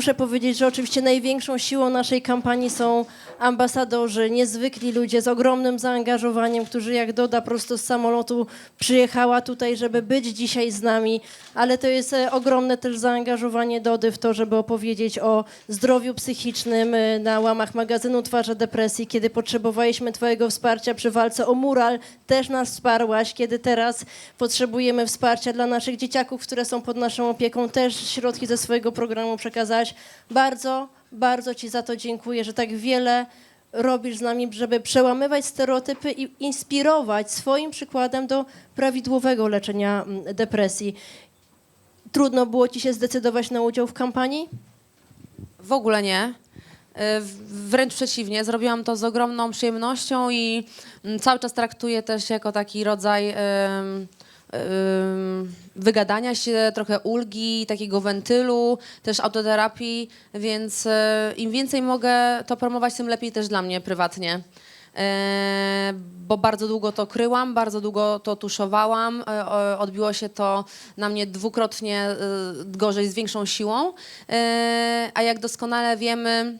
muszę powiedzieć, że oczywiście największą siłą naszej kampanii są ambasadorzy, niezwykli ludzie z ogromnym zaangażowaniem, którzy jak Doda prosto z samolotu przyjechała tutaj, żeby być dzisiaj z nami, ale to jest e, ogromne też zaangażowanie Dody w to, żeby opowiedzieć o zdrowiu psychicznym e, na łamach magazynu Twarze Depresji, kiedy potrzebowaliśmy Twojego wsparcia przy walce o mural, też nas wsparłaś, kiedy teraz potrzebujemy wsparcia dla naszych dzieciaków, które są pod naszą opieką, też środki ze swojego programu przekazałaś. Bardzo, bardzo Ci za to dziękuję, że tak wiele robisz z nami, żeby przełamywać stereotypy i inspirować swoim przykładem do prawidłowego leczenia mm, depresji. Trudno było Ci się zdecydować na udział w kampanii? W ogóle nie. W- Wręcz przeciwnie, zrobiłam to z ogromną przyjemnością i mm, cały czas traktuję też jako taki rodzaj ym, wygadania się, trochę ulgi, takiego wentylu, też autoterapii, więc y, im więcej mogę to promować, tym lepiej też dla mnie prywatnie. E, bo bardzo długo to kryłam, bardzo długo to tuszowałam. o- Odbiło się to na mnie dwukrotnie gorzej, z większą siłą. A jak doskonale wiemy,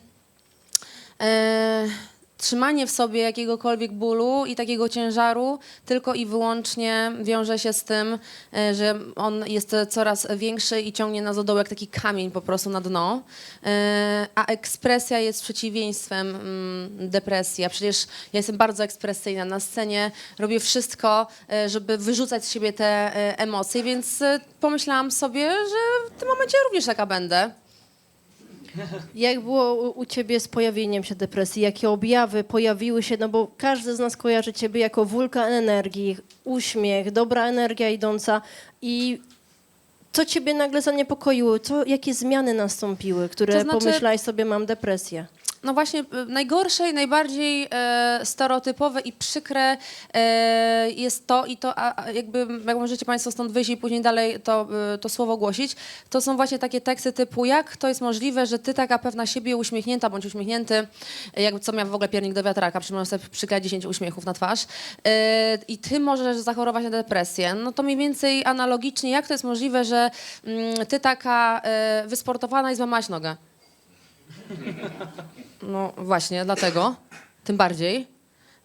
trzymanie w sobie jakiegokolwiek bólu i takiego ciężaru tylko i wyłącznie wiąże się z tym, e, że on jest coraz większy i ciągnie nas do dołu jak taki kamień po prostu na dno. E, A ekspresja jest przeciwieństwem mm, depresji. Przecież ja jestem bardzo ekspresyjna na scenie, robię wszystko, e, żeby wyrzucać z siebie te emocje, więc pomyślałam sobie, że w tym momencie również taka będę. Jak było u- u Ciebie z pojawieniem się depresji? Jakie objawy pojawiły się? No bo każdy z nas kojarzy Ciebie jako wulkan energii, uśmiech, dobra energia idąca i co Ciebie nagle zaniepokoiło? Co, jakie zmiany nastąpiły, które To znaczy- pomyślałeś sobie, mam depresję? No właśnie, y, najgorsze i najbardziej e, stereotypowe i przykre e, jest to i to, a, jakby, jak możecie Państwo stąd wyjść i później dalej to, y, to słowo głosić, to są właśnie takie teksty typu, jak to jest możliwe, że ty taka pewna siebie uśmiechnięta bądź uśmiechnięty, jakby co miał w ogóle piernik do wiatraka, przy sobie przykleić 10 uśmiechów na twarz e, i ty możesz zachorować na depresję. No to mniej więcej analogicznie, jak to jest możliwe, że mm, ty taka e, wysportowana i złamałaś nogę? No właśnie, dlatego. Tym bardziej.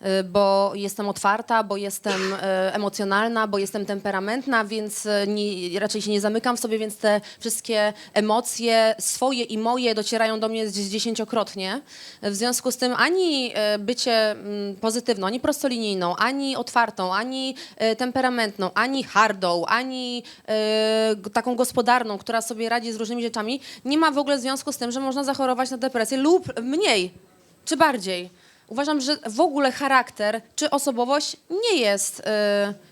Y, Bo jestem otwarta, bo jestem y, emocjonalna, bo jestem temperamentna, więc y, nie, raczej się nie zamykam w sobie, więc te wszystkie emocje swoje i moje docierają do mnie dziesięciokrotnie. W związku z tym ani bycie mm, pozytywną, ani prostolinijną, ani otwartą, ani temperamentną, ani hardą, ani taką gospodarną, która sobie radzi z różnymi rzeczami, nie ma w ogóle związku z tym, że można zachorować na depresję lub mniej czy bardziej. Uważam, że w ogóle charakter czy osobowość nie jest y,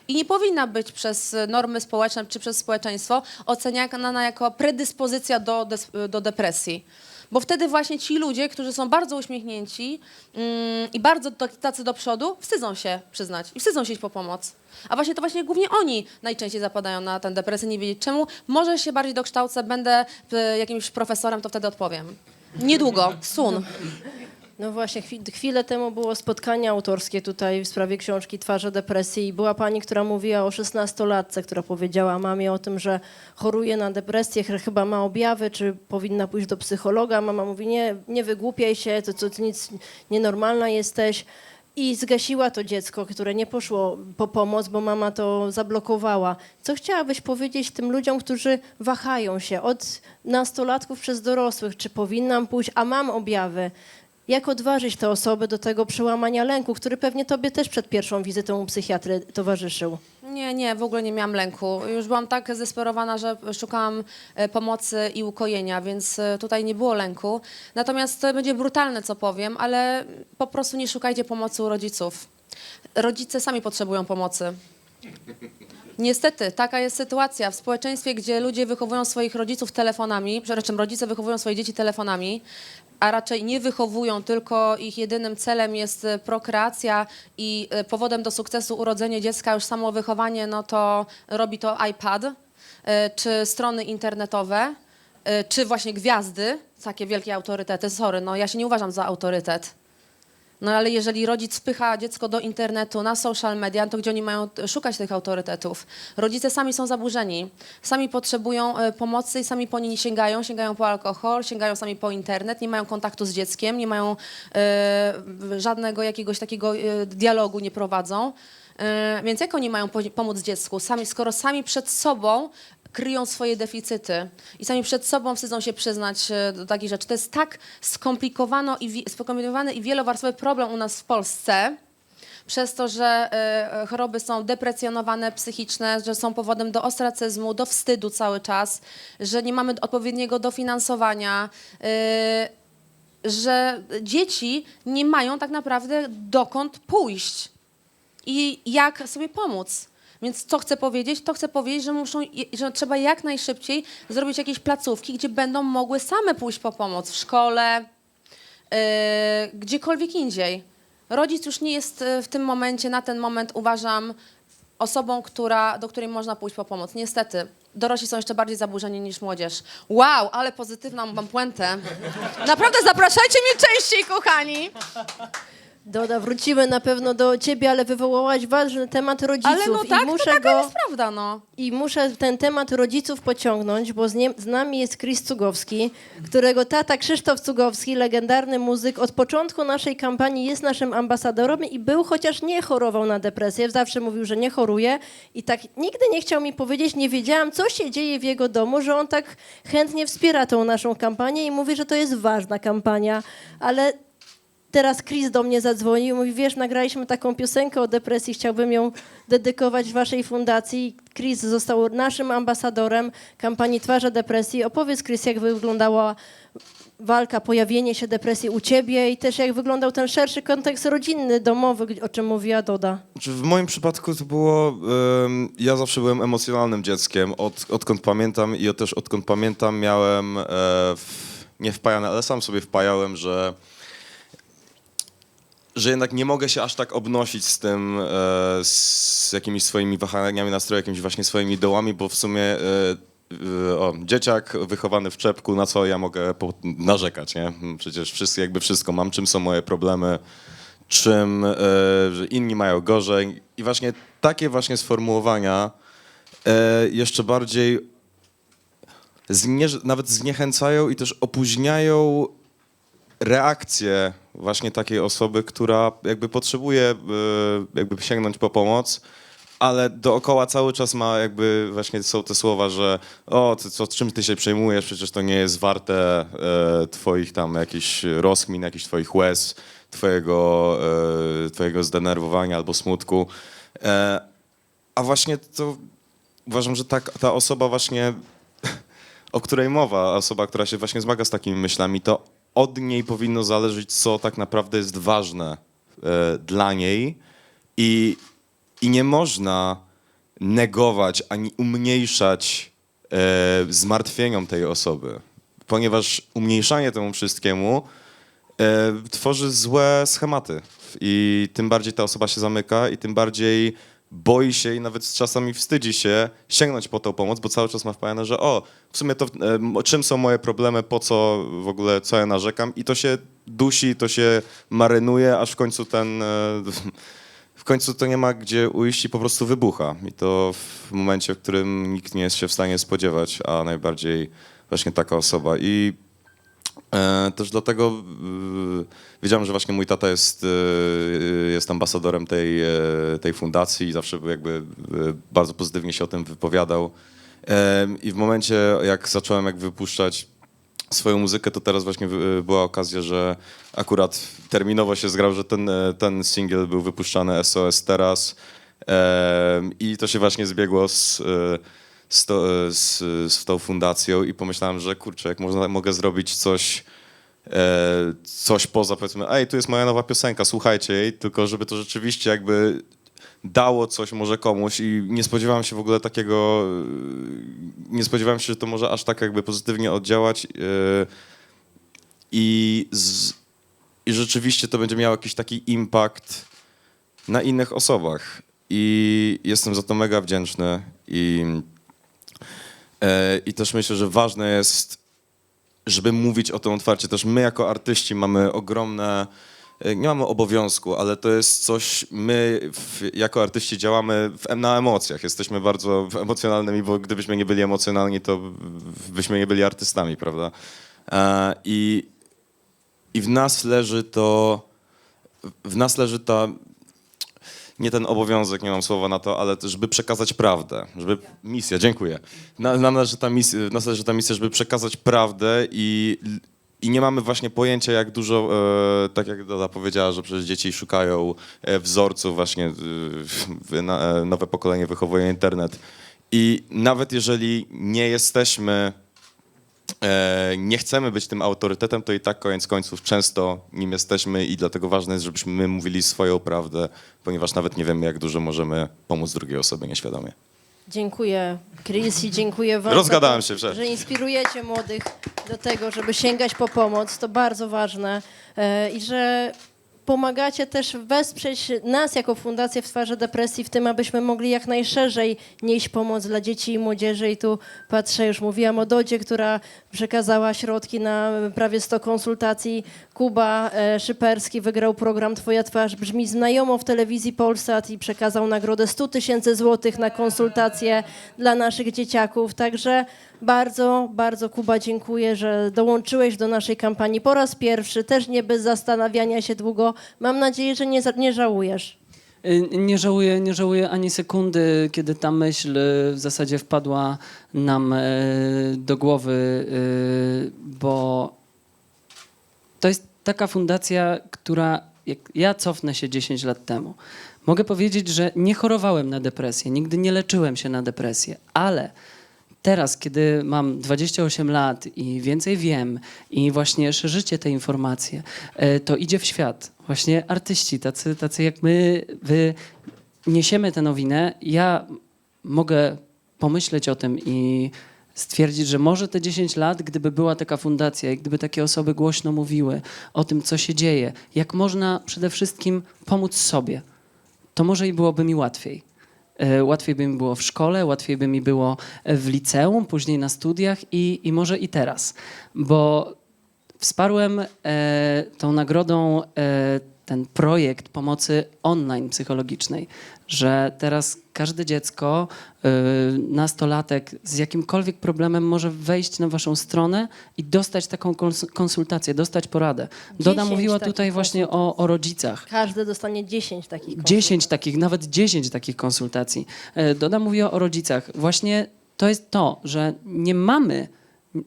i nie powinna być przez normy społeczne czy przez społeczeństwo oceniana jako predyspozycja do, do depresji. Bo wtedy właśnie ci ludzie, którzy są bardzo uśmiechnięci mm, i bardzo tacy do przodu, wstydzą się przyznać i wstydzą się iść po pomoc. A właśnie to właśnie głównie oni najczęściej zapadają na tę depresję, nie wiedzieć czemu. Może się bardziej dokształcę, będę y, jakimś profesorem, to wtedy odpowiem. Niedługo, sun. No właśnie, chwi- chwilę temu było spotkanie autorskie tutaj w sprawie książki Twarze depresji i była pani, która mówiła o 16-latce, która powiedziała mamie o tym, że choruje na depresję, ch- chyba ma objawy, czy powinna pójść do psychologa. Mama mówi, nie, nie wygłupiaj się, to, to, to nic nienormalna jesteś. I zgasiła to dziecko, które nie poszło po pomoc, bo mama to zablokowała. Co chciałabyś powiedzieć tym ludziom, którzy wahają się od nastolatków przez dorosłych, czy powinnam pójść, a mam objawy? Jak odważyć te osoby do tego przełamania lęku, który pewnie tobie też przed pierwszą wizytą u psychiatry towarzyszył? Nie, nie, w ogóle nie miałam lęku. Już byłam tak zdesperowana, że szukałam e, pomocy i ukojenia, więc e, tutaj nie było lęku. Natomiast to będzie brutalne, co powiem, ale po prostu nie szukajcie pomocy u rodziców. Rodzice sami potrzebują pomocy. Niestety, taka jest sytuacja w społeczeństwie, gdzie ludzie wychowują swoich rodziców telefonami, przepraszam, rodzice wychowują swoje dzieci telefonami, a raczej nie wychowują, tylko ich jedynym celem jest e, prokreacja i e, powodem do sukcesu urodzenie dziecka, już samo wychowanie, no to robi to iPad, e, czy strony internetowe, czy właśnie gwiazdy, takie wielkie autorytety. Sorry, no ja się nie uważam za autorytet. No ale jeżeli rodzic wpycha dziecko do internetu, na social media, to gdzie oni mają szukać tych autorytetów? Rodzice sami są zaburzeni, sami potrzebują e, pomocy i sami po niej sięgają, sięgają po alkohol, sięgają sami po internet, nie mają kontaktu z dzieckiem, nie mają e, żadnego jakiegoś takiego e, dialogu, nie prowadzą. Więc jak oni mają po- pomóc dziecku, sami, skoro sami przed sobą kryją swoje deficyty i sami przed sobą wstydzą się przyznać e, do takich rzeczy. To jest tak skomplikowano i skomplikowany i wielowarstwowy problem u nas w Polsce, przez to, że e, choroby są deprecjonowane psychiczne, że są powodem do ostracyzmu, do wstydu cały czas, że nie mamy odpowiedniego dofinansowania, e, że dzieci nie mają tak naprawdę dokąd pójść i jak sobie pomóc. Więc co chcę powiedzieć? To chcę powiedzieć, że, muszą, że trzeba jak najszybciej zrobić jakieś placówki, gdzie będą mogły same pójść po pomoc w szkole, yy, gdziekolwiek indziej. Rodzic już nie jest yy, w tym momencie, na ten moment uważam, osobą, która, do której można pójść po pomoc. Niestety, dorośli są jeszcze bardziej zaburzeni niż młodzież. Wow, ale pozytywną mam puentę. Naprawdę zapraszajcie mnie częściej, kochani. Doda, wrócimy na pewno do ciebie, ale wywołałaś ważny temat rodziców Ale no tak, i muszę to taka go jest prawda, no. i muszę ten temat rodziców pociągnąć, bo z, nie, z nami jest Chris Cugowski, którego tata Krzysztof Cugowski, legendarny muzyk, od początku naszej kampanii jest naszym ambasadorem i był, chociaż nie chorował na depresję, zawsze mówił, że nie choruje i tak nigdy nie chciał mi powiedzieć, nie wiedziałam, co się dzieje w jego domu, że on tak chętnie wspiera tą naszą kampanię i mówi, że to jest ważna kampania, ale teraz Chris do mnie zadzwonił i mówi, wiesz, nagraliśmy taką piosenkę o depresji, chciałbym ją dedykować waszej fundacji. Chris został naszym ambasadorem kampanii Twarze Depresji. Opowiedz, Chris, jak wyglądała walka, pojawienie się depresji u ciebie i też jak wyglądał ten szerszy kontekst rodzinny, domowy, o czym mówiła Doda. W moim przypadku to było. ja zawsze byłem emocjonalnym dzieckiem, od, odkąd pamiętam i też odkąd pamiętam miałem. E, nie wpajane, ale sam sobie wpajałem, że. Że jednak nie mogę się aż tak obnosić z tym, e, z jakimiś swoimi wahaniami nastroju, jakimiś właśnie swoimi dołami, bo w sumie e, o, dzieciak wychowany w czepku, na co ja mogę po, narzekać, nie? Przecież wszystko, jakby wszystko mam, czym są moje problemy, czym e, inni mają gorzej. I właśnie takie właśnie sformułowania e, jeszcze bardziej znie, nawet zniechęcają i też opóźniają reakcję właśnie takiej osoby, która jakby potrzebuje e, jakby sięgnąć po pomoc, ale dookoła cały czas ma jakby właśnie są te słowa, że o, ty, co, czym ty się przejmujesz, przecież to nie jest warte e, twoich tam jakichś rozkmin, jakichś twoich łez, twojego, e, twojego zdenerwowania albo smutku. E, a właśnie to uważam, że tak, ta osoba właśnie o której mowa, osoba, która się właśnie zmaga z takimi myślami, to od niej powinno zależeć, co tak naprawdę jest ważne e, dla niej. I, i nie można negować ani umniejszać e, zmartwieniom tej osoby, ponieważ umniejszanie temu wszystkiemu e, tworzy złe schematy. I tym bardziej ta osoba się zamyka i tym bardziej boi się i nawet czasami wstydzi się sięgnąć po tą pomoc, bo cały czas ma wpajane, że o, w sumie to czym są moje problemy, po co w ogóle, co ja narzekam? I to się dusi, to się marynuje, aż w końcu ten, e, w końcu to nie ma gdzie ujść i po prostu wybucha. I to w momencie, w którym nikt nie jest się w stanie spodziewać, a najbardziej właśnie taka osoba. I też dlatego e, wiedziałem, że właśnie mój tata jest, e, jest ambasadorem tej, e, tej fundacji i zawsze jakby e, bardzo pozytywnie się o tym wypowiadał. E, I w momencie, jak zacząłem jak wypuszczać swoją muzykę, to teraz właśnie była okazja, że akurat terminowo się zgrał, że ten, e, ten singiel był wypuszczany SOS teraz E, i to się właśnie zbiegło z, e, z, to, e, z, z tą fundacją i pomyślałem, że kurczę, jak można, mogę zrobić coś, e, coś poza powiedzmy, ej, tu jest moja nowa piosenka, słuchajcie jej, tylko żeby to rzeczywiście jakby dało coś może komuś i nie spodziewałem się w ogóle takiego, e, nie spodziewałem się, że to może aż tak jakby pozytywnie oddziałać e, i, z, i rzeczywiście to będzie miało jakiś taki impact na innych osobach. I jestem za to mega wdzięczny i, i też myślę, że ważne jest żeby mówić o tym otwarcie. Też my jako artyści mamy ogromne, e, nie mamy obowiązku, ale to jest coś, my w, jako artyści działamy w, na emocjach, jesteśmy bardzo emocjonalnymi, bo gdybyśmy nie byli emocjonalni, to byśmy nie byli artystami, prawda? E, I, I w nas leży to, w nas leży ta, nie ten obowiązek, nie mam słowa na to, ale żeby przekazać prawdę, żeby, misja, dziękuję. Na, nam leży ta misja, nas leży ta misja, żeby przekazać prawdę i, i nie mamy właśnie pojęcia, jak dużo, e, tak jak Doda powiedziała, że przecież dzieci szukają e, wzorców, właśnie e, na, e, nowe pokolenie wychowuje internet. I nawet jeżeli nie jesteśmy nie chcemy być tym autorytetem, to i tak koniec końców często nim jesteśmy i dlatego ważne jest, żebyśmy my mówili swoją prawdę, ponieważ nawet nie wiemy, jak dużo możemy pomóc drugiej osobie nieświadomie. Dziękuję Chris i dziękuję wam. Rozgadałem się, że- Że inspirujecie młodych do tego, żeby sięgać po pomoc. To bardzo ważne. E, I że pomagacie też wesprzeć nas jako Fundację w Twarzy Depresji w tym, abyśmy mogli jak najszerzej nieść pomoc dla dzieci i młodzieży. I tu patrzę, już mówiłam o Dodzie, która przekazała środki na prawie 100 konsultacji. Kuba e, Szyperski wygrał program Twoja twarz brzmi znajomo w telewizji Polsat i przekazał nagrodę 100 tysięcy złotych na konsultacje dla naszych dzieciaków. Także bardzo, bardzo Kuba dziękuję, że dołączyłeś do naszej kampanii po raz pierwszy, też nie bez zastanawiania się długo. Mam nadzieję, że nie, nie żałujesz. Y, Nie żałuję, nie żałuję ani sekundy, kiedy ta myśl y, w zasadzie wpadła nam do głowy, bo to jest taka fundacja, która, jak ja cofnę się 10 lat temu, mogę powiedzieć, że nie chorowałem na depresję, nigdy nie leczyłem się na depresję, ale teraz, kiedy mam 28 lat i więcej wiem i właśnie szerzycie te informacje, e, to idzie w świat. Właśnie artyści, tacy, tacy jak my, wy niesiemy tę nowinę. Ja mogę pomyśleć o tym i stwierdzić, że może te 10 lat, gdyby była taka fundacja i gdyby takie osoby głośno mówiły o tym, co się dzieje, jak można przede wszystkim pomóc sobie, to może i byłoby mi łatwiej. E, Łatwiej by mi było w szkole, łatwiej by mi było e, w liceum, później na studiach i, i może i teraz, bo wsparłem e, tą nagrodą ten projekt pomocy online psychologicznej, że teraz każde dziecko, e, nastolatek z jakimkolwiek problemem może wejść na waszą stronę i dostać taką kons- konsultację, dostać poradę. Doda 10 mówiła tutaj właśnie o, o rodzicach. Każdy dostanie 10 takich konsultacji. 10 takich, nawet 10 takich konsultacji. E, Doda mówiła o rodzicach. Właśnie to jest to, że nie mamy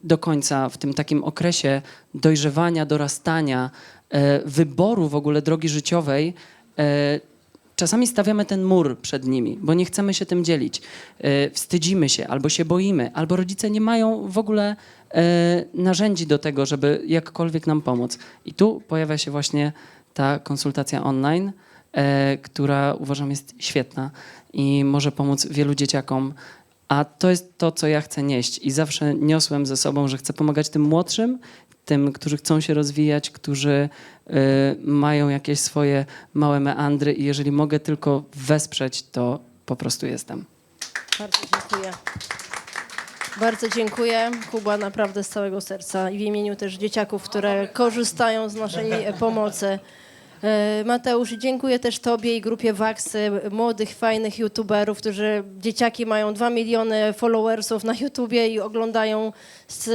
do końca w tym takim okresie dojrzewania, dorastania, wyboru w ogóle drogi życiowej. e, Czasami stawiamy ten mur przed nimi, bo nie chcemy się tym dzielić. E, Wstydzimy się, albo się boimy, albo rodzice nie mają w ogóle e, narzędzi do tego, żeby jakkolwiek nam pomóc. I tu pojawia się właśnie ta konsultacja online, e, która uważam jest świetna i może pomóc wielu dzieciakom. A to jest to, co ja chcę nieść. I zawsze niosłem ze sobą, że chcę pomagać tym młodszym, tym, którzy chcą się rozwijać, którzy y, mają jakieś swoje małe meandry i jeżeli mogę tylko wesprzeć, to po prostu jestem. Bardzo dziękuję. Bardzo dziękuję, Kuba, naprawdę z całego serca i w imieniu też dzieciaków, które korzystają z naszej pomocy. E, Mateusz, dziękuję też Tobie i grupie Waxy, młodych, fajnych youtuberów, którzy dzieciaki mają 2 miliony followersów na YouTubie i oglądają z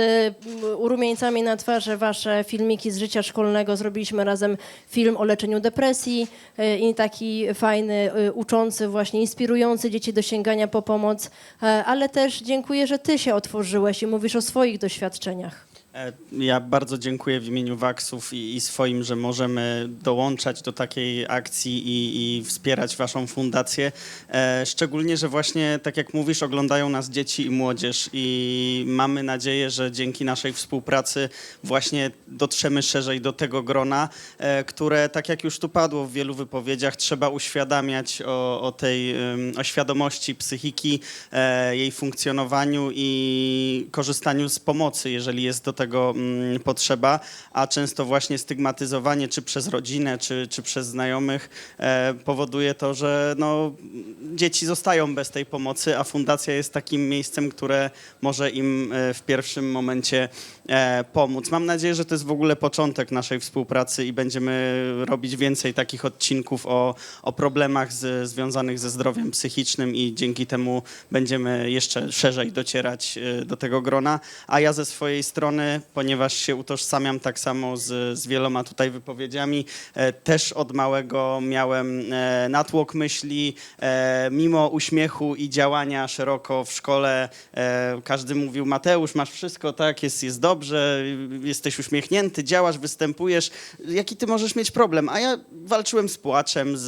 urumieńcami na twarzy Wasze filmiki z życia szkolnego. Zrobiliśmy razem film o leczeniu depresji e, i taki fajny, e, uczący, właśnie inspirujący dzieci do sięgania po pomoc. E, Ale też dziękuję, że Ty się otworzyłeś i mówisz o swoich doświadczeniach. E, Ja bardzo dziękuję w imieniu Waksów i, i swoim, że możemy dołączać do takiej akcji i, i wspierać Waszą fundację. E, szczególnie, że właśnie, tak jak mówisz, oglądają nas dzieci i młodzież i mamy nadzieję, że dzięki naszej współpracy właśnie dotrzemy szerzej do tego grona, e, które, tak jak już tu padło w wielu wypowiedziach, trzeba uświadamiać o, o tej o świadomości psychiki, e, jej funkcjonowaniu i korzystaniu z pomocy, jeżeli jest do tego tego mm, potrzeba, a często właśnie stygmatyzowanie czy przez rodzinę, czy, czy przez znajomych e, powoduje to, że no, dzieci zostają bez tej pomocy, a fundacja jest takim miejscem, które może im e, w pierwszym momencie e, pomóc. Mam nadzieję, że to jest w ogóle początek naszej współpracy i będziemy robić więcej takich odcinków o, o problemach z, związanych ze zdrowiem psychicznym i dzięki temu będziemy jeszcze szerzej docierać do tego grona. A ja ze swojej strony, ponieważ się utożsamiam tak samo z, z wieloma tutaj wypowiedziami, e, też od małego miałem e, natłok myśli, e, mimo uśmiechu i działania szeroko w szkole, każdy mówił, Mateusz, masz wszystko, tak, jest, jest dobrze, jesteś uśmiechnięty, działasz, występujesz, jaki ty możesz mieć problem? A ja walczyłem z płaczem, z,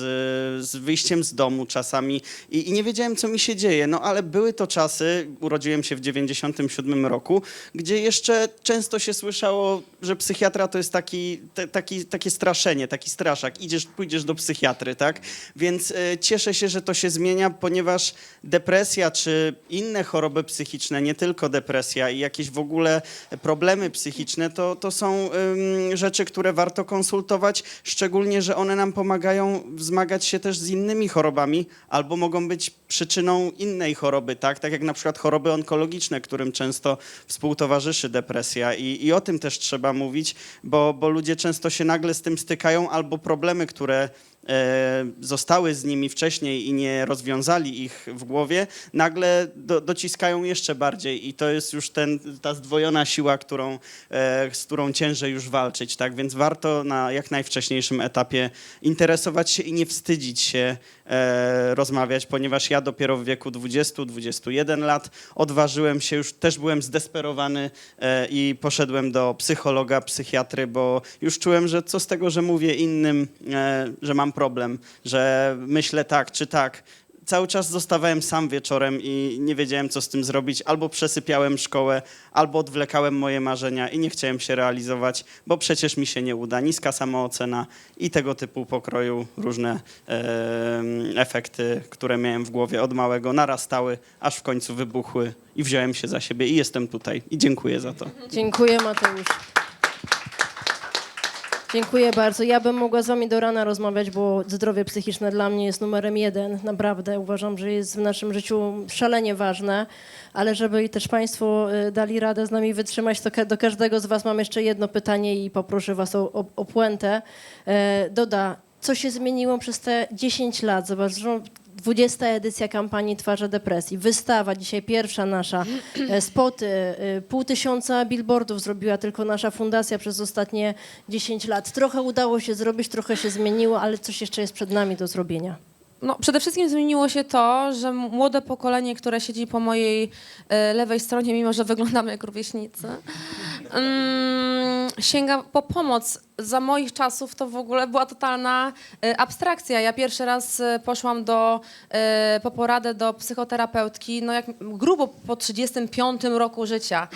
z wyjściem z domu czasami i, i nie wiedziałem, co mi się dzieje, no ale były to czasy, urodziłem się w 97 roku, gdzie jeszcze często się słyszało, że psychiatra to jest taki, te, taki, takie straszenie, taki straszak, idziesz, pójdziesz do psychiatry, tak? Więc e, cieszę się, że to się zmienia, ponieważ depresja czy inne choroby psychiczne, nie tylko depresja i jakieś w ogóle problemy psychiczne, to, to są rzeczy, które warto konsultować, szczególnie, że one nam pomagają wzmagać się też z innymi chorobami albo mogą być przyczyną innej choroby, tak? Tak jak na przykład choroby onkologiczne, którym często współtowarzyszy depresja i, i o tym też trzeba mówić, bo, bo ludzie często się nagle z tym stykają albo problemy, które zostały z nimi wcześniej i nie rozwiązali ich w głowie, nagle do, dociskają jeszcze bardziej i to jest już ten, ta zdwojona siła, którą, e, z którą ciężej już walczyć, tak? Więc warto na jak najwcześniejszym etapie interesować się i nie wstydzić się e, rozmawiać, ponieważ ja dopiero w wieku 20-21 lat odważyłem się, już też byłem zdesperowany e, i poszedłem do psychologa, psychiatry, bo już czułem, że co z tego, że mówię innym, e, że mam problem, że myślę tak czy tak. Cały czas zostawałem sam wieczorem i nie wiedziałem, co z tym zrobić. Albo przesypiałem szkołę, albo odwlekałem moje marzenia i nie chciałem się realizować, bo przecież mi się nie uda. Niska samoocena i tego typu pokroju różne em, efekty, które miałem w głowie od małego, narastały, aż w końcu wybuchły i wziąłem się za siebie i jestem tutaj. I dziękuję za to. Dziękuję, Mateusz. Dziękuję bardzo. Ja bym mogła z wami do rana rozmawiać, bo zdrowie psychiczne dla mnie jest numerem jeden. Naprawdę uważam, że jest w naszym życiu szalenie ważne, ale żeby też państwo y, dali radę z nami wytrzymać, to do każdego z was mam jeszcze jedno pytanie i poproszę was o, o, o puentę. E, Doda, co się zmieniło przez te 10 lat? Zobacz, 20 edycja kampanii Twarze Depresji, wystawa, dzisiaj pierwsza nasza, e, spoty, e, pół tysiąca billboardów zrobiła tylko nasza fundacja przez ostatnie 10 lat. Trochę udało się zrobić, trochę się zmieniło, ale coś jeszcze jest przed nami do zrobienia. No, przede wszystkim zmieniło się to, że młode pokolenie, które siedzi po mojej e, lewej stronie, mimo że wyglądamy jak rówieśnicy, mm, po pomoc. Za moich czasów to w ogóle była totalna e, abstrakcja. Ja pierwszy raz e, poszłam do, e, po poradę do psychoterapeutki, no jak grubo po 35 roku życia,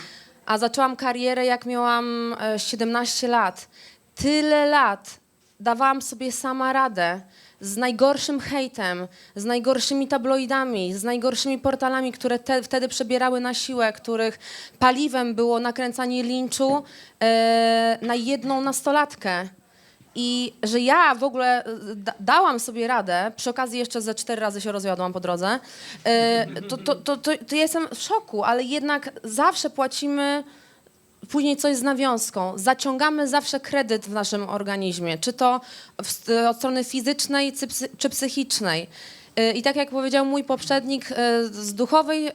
a zaczęłam karierę jak miałam e, 17 lat. Tyle lat dawałam sobie sama radę z najgorszym hejtem, z najgorszymi tabloidami, z najgorszymi portalami, które te, wtedy przebierały na siłę, których paliwem było nakręcanie linczu e, na jedną nastolatkę. I że ja w ogóle e, da, dałam sobie radę, przy okazji jeszcze ze cztery razy się rozwiodłam po drodze, e, to, to, to, to, to jestem w szoku, ale jednak zawsze płacimy później coś z nawiązką. Zaciągamy zawsze kredyt w naszym organizmie, czy to w, od strony fizycznej, czy, psy, czy psychicznej. Y, I tak jak powiedział mój poprzednik, y, z duchowej y,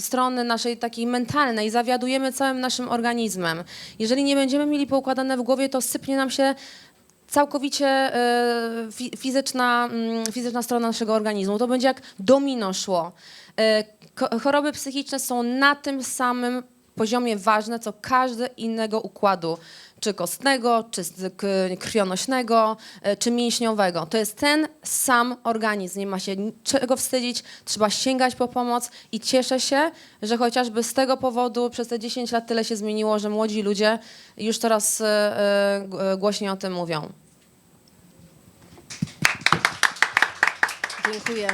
strony naszej takiej mentalnej zawiadujemy całym naszym organizmem. Jeżeli nie będziemy mieli poukładane w głowie, to sypnie nam się całkowicie fi- fizyczna, mm, fizyczna strona naszego organizmu. To będzie jak domino szło. Choroby psychiczne są na tym samym poziomie ważne, co każdy innego układu, czy kostnego, czy krwionośnego, y, czy mięśniowego. To jest ten sam organizm, nie ma się czego wstydzić, trzeba sięgać po pomoc i cieszę się, że chociażby z tego powodu przez te 10 lat tyle się zmieniło, że młodzi ludzie już y, y, g- głośniej o tym mówią. Dziękuję.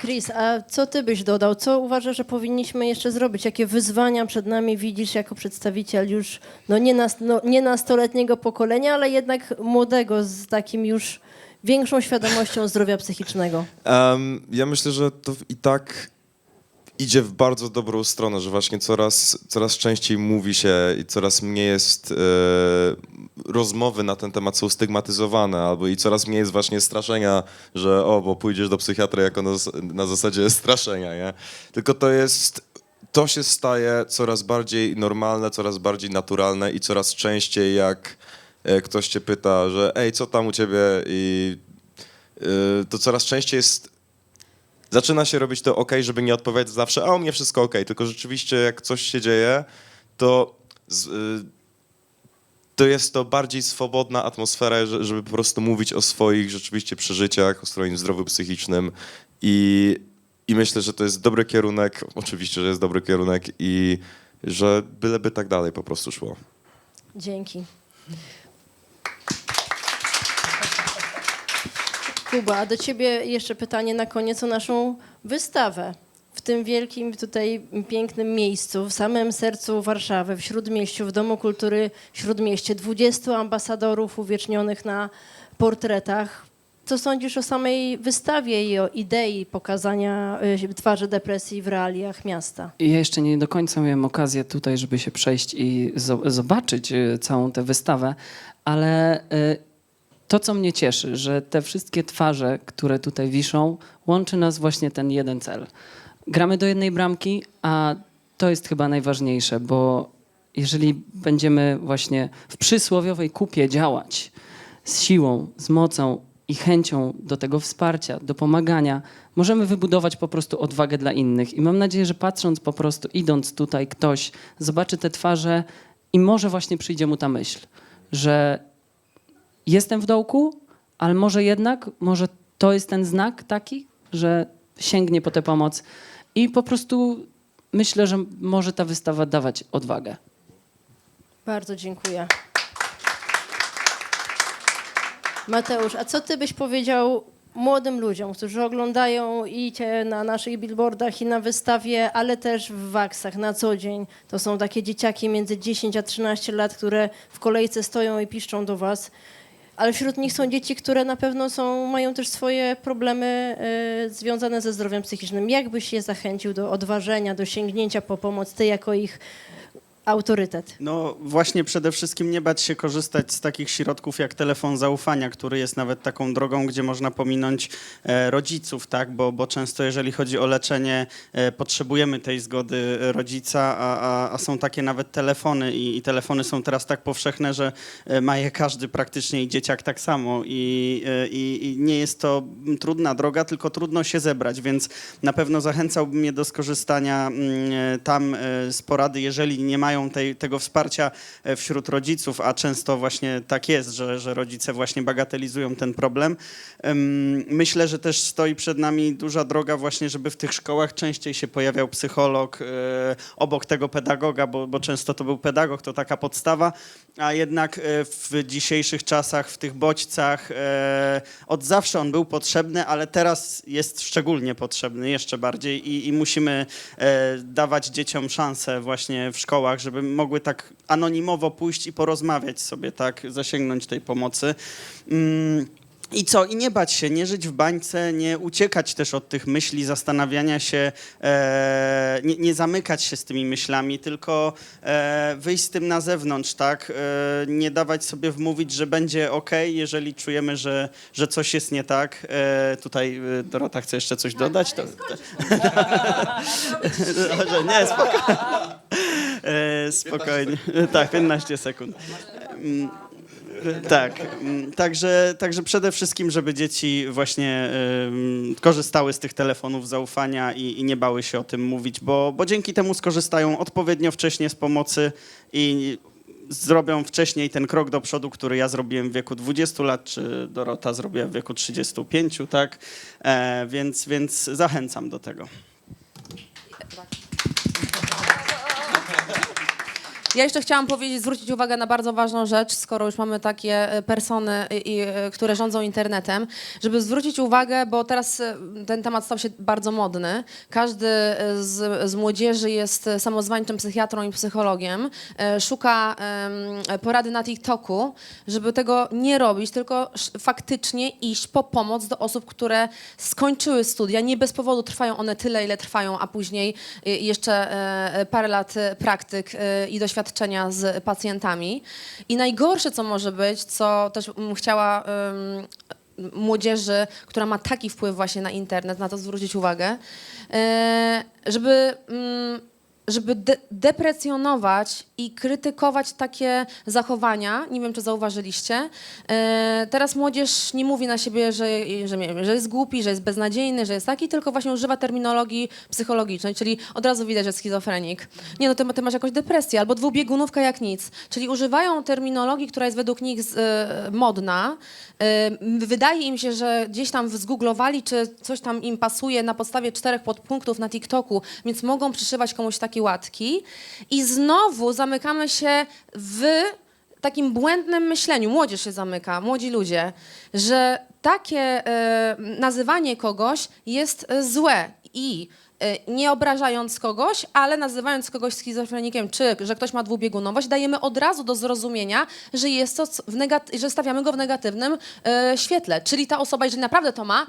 Chris, a co ty byś dodał? Co uważasz, że powinniśmy jeszcze zrobić? Jakie wyzwania przed nami widzisz jako przedstawiciel już no nie, nas, no, nie nastoletniego pokolenia, ale jednak młodego z takim już większą świadomością zdrowia psychicznego? Em, ja myślę, że to i tak idzie w bardzo dobrą stronę, że właśnie coraz, coraz częściej mówi się i coraz mniej jest e, rozmowy na ten temat są stygmatyzowane, albo i coraz mniej jest właśnie straszenia, że o, bo pójdziesz do psychiatry jako na, na zasadzie straszenia, nie? Tylko to jest, to się staje coraz bardziej normalne, coraz bardziej naturalne i coraz częściej jak e, ktoś cię pyta, że ej, co tam u ciebie i e, to coraz częściej jest zaczyna się robić to ok, żeby nie odpowiadać zawsze, a u mnie wszystko ok, tylko rzeczywiście jak coś się dzieje, to, z, y, to jest to bardziej swobodna atmosfera, że- żeby po prostu mówić o swoich rzeczywiście przeżyciach, o swoim zdrowiu psychicznym i, i myślę, że to jest dobry kierunek, oczywiście, że jest dobry kierunek i że byleby tak dalej po prostu szło. Dzięki. Kuba, a do ciebie jeszcze pytanie na koniec o naszą wystawę. W tym wielkim tutaj pięknym miejscu, w samym sercu Warszawy, w Śródmieściu, w Domu Kultury Śródmieście, 20 ambasadorów uwiecznionych na portretach. Co sądzisz o samej wystawie i o idei pokazania y, twarzy depresji w realiach miasta? Ja jeszcze nie do końca miałem okazję tutaj, żeby się przejść i zo- zobaczyć y, całą tę wystawę, ale y, to, co mnie cieszy, że te wszystkie twarze, które tutaj wiszą, łączy nas właśnie ten jeden cel. Gramy do jednej bramki, a to jest chyba najważniejsze, bo jeżeli będziemy właśnie w przysłowiowej kupie działać z siłą, z mocą i chęcią do tego wsparcia, do pomagania, możemy wybudować po prostu odwagę dla innych. I mam nadzieję, że patrząc po prostu, idąc tutaj, ktoś zobaczy te twarze i może właśnie przyjdzie mu ta myśl, że jestem w dołku, ale może jednak, może to jest ten znak taki, że sięgnie po tę pomoc. I po prostu myślę, że może ta wystawa dawać odwagę. Bardzo dziękuję. Mateusz, a co ty byś powiedział młodym ludziom, którzy oglądają i cię na naszych billboardach i na wystawie, ale też w waksach na co dzień? To są takie dzieciaki między 10 a 13 lat, które w kolejce stoją i piszczą do was. Ale wśród nich są dzieci, które na pewno są, mają też swoje problemy y, związane ze zdrowiem psychicznym. Jak byś je zachęcił do odważenia, do sięgnięcia po pomoc, ty jako ich autorytet? No właśnie przede wszystkim nie bać się korzystać z takich środków jak telefon zaufania, który jest nawet taką drogą, gdzie można pominąć e, rodziców, tak? Bo, bo często jeżeli chodzi o leczenie, e, potrzebujemy tej zgody rodzica, a, a, a są takie nawet telefony i, i telefony są teraz tak powszechne, że e, ma je każdy praktycznie i dzieciak tak samo i, i, i nie jest to trudna droga, tylko trudno się zebrać, więc na pewno zachęcałbym je do skorzystania mm, tam z porady, jeżeli nie mają tej, tego wsparcia e, wśród rodziców, a często właśnie tak jest, że, że rodzice właśnie bagatelizują ten problem. Em, Myślę, że też stoi przed nami duża droga właśnie, żeby w tych szkołach częściej się pojawiał psycholog e, obok tego pedagoga, bo, bo często to był pedagog, to taka podstawa, a jednak e, w dzisiejszych czasach, w tych bodźcach od zawsze on był potrzebny, ale teraz jest szczególnie potrzebny, jeszcze bardziej i, i musimy dawać dzieciom szansę właśnie w szkołach, żeby mogły tak anonimowo pójść i porozmawiać sobie, tak, zasięgnąć tej pomocy. Mm. I co? I nie bać się, nie żyć w bańce, nie uciekać też od tych myśli, zastanawiania się, e, nie, nie zamykać się z tymi myślami, tylko e, wyjść z tym na zewnątrz, tak? E, nie dawać sobie wmówić, że będzie ok, jeżeli czujemy, że, że coś jest nie tak. E, tutaj e, Dorota chce jeszcze coś dodać? To, Dobrze, nie, spokojnie. E, spokojnie. Tak, 15 sekund. Mm, tak, mm, także, także przede wszystkim, żeby dzieci właśnie ym, korzystały z tych telefonów zaufania i, i nie bały się o tym mówić, bo, bo dzięki temu skorzystają odpowiednio wcześnie z pomocy i zrobią wcześniej ten krok do przodu, który ja zrobiłem w wieku 20 lat, czy Dorota zrobiła w wieku 35, tak? E, więc, więc zachęcam do tego. Ja jeszcze chciałam powiedzieć, zwrócić uwagę na bardzo ważną rzecz, skoro już mamy takie e, persony, i, e, które rządzą internetem, żeby zwrócić uwagę, bo teraz e, ten temat stał się bardzo modny. Każdy z, z młodzieży jest samozwańczym psychiatrą i psychologiem, szuka porady na TikToku, żeby tego nie robić, tylko faktycznie iść po pomoc do osób, które skończyły studia. Nie bez powodu trwają one tyle, ile trwają, a później jeszcze parę lat praktyk i doświadczenia z pacjentami. I najgorsze, co może być, co też chciała em, młodzieży, która ma taki wpływ właśnie na internet, na to zwrócić uwagę, e, żeby, mm, żeby de- deprecjonować i krytykować takie zachowania. Nie wiem, czy zauważyliście. E, Teraz młodzież nie mówi na siebie, że, że, że jest głupi, że jest beznadziejny, że jest taki, tylko właśnie używa terminologii psychologicznej, czyli od razu widać, że jest schizofrenik. Nie, no ty, ty masz jakąś depresję, albo dwubiegunówka jak nic. Czyli używają terminologii, która jest według nich z, e, modna. E, wydaje im się, że gdzieś tam zgooglowali, czy coś tam im pasuje na podstawie czterech podpunktów na TikToku, więc mogą przyszywać komuś takie łatki. I znowu zamykamy się w takim błędnym myśleniu, młodzież się zamyka, młodzi ludzie, że takie e, nazywanie kogoś jest e, złe i e, nie obrażając kogoś, ale nazywając kogoś schizofrenikiem, czy że ktoś ma dwubiegunowość, dajemy od razu do zrozumienia, że jest to, że stawiamy go w negatywnym świetle. Czyli ta osoba, jeżeli naprawdę to ma,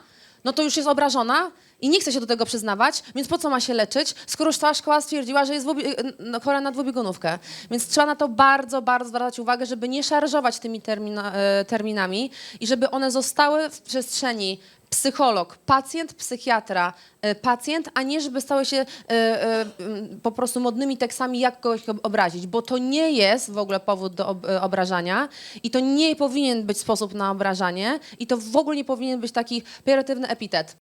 no to już jest obrażona i nie chce się do tego przyznawać, więc po co ma się leczyć, skoro już cała szkoła stwierdziła, że jest dwubie- no, chora na dwubiegunówkę. Więc trzeba na to bardzo, bardzo zwracać uwagę, żeby nie szarżować tymi termina, e, terminami i żeby one zostały w przestrzeni psycholog, pacjent, psychiatra, e, pacjent, a nie żeby stały się e, e, po prostu modnymi tekstami, jak kogoś ob- obrazić, bo to nie jest w ogóle powód do ob, obrażania i to nie powinien być sposób na obrażanie i to w ogóle nie powinien być taki pejoratywny epitet.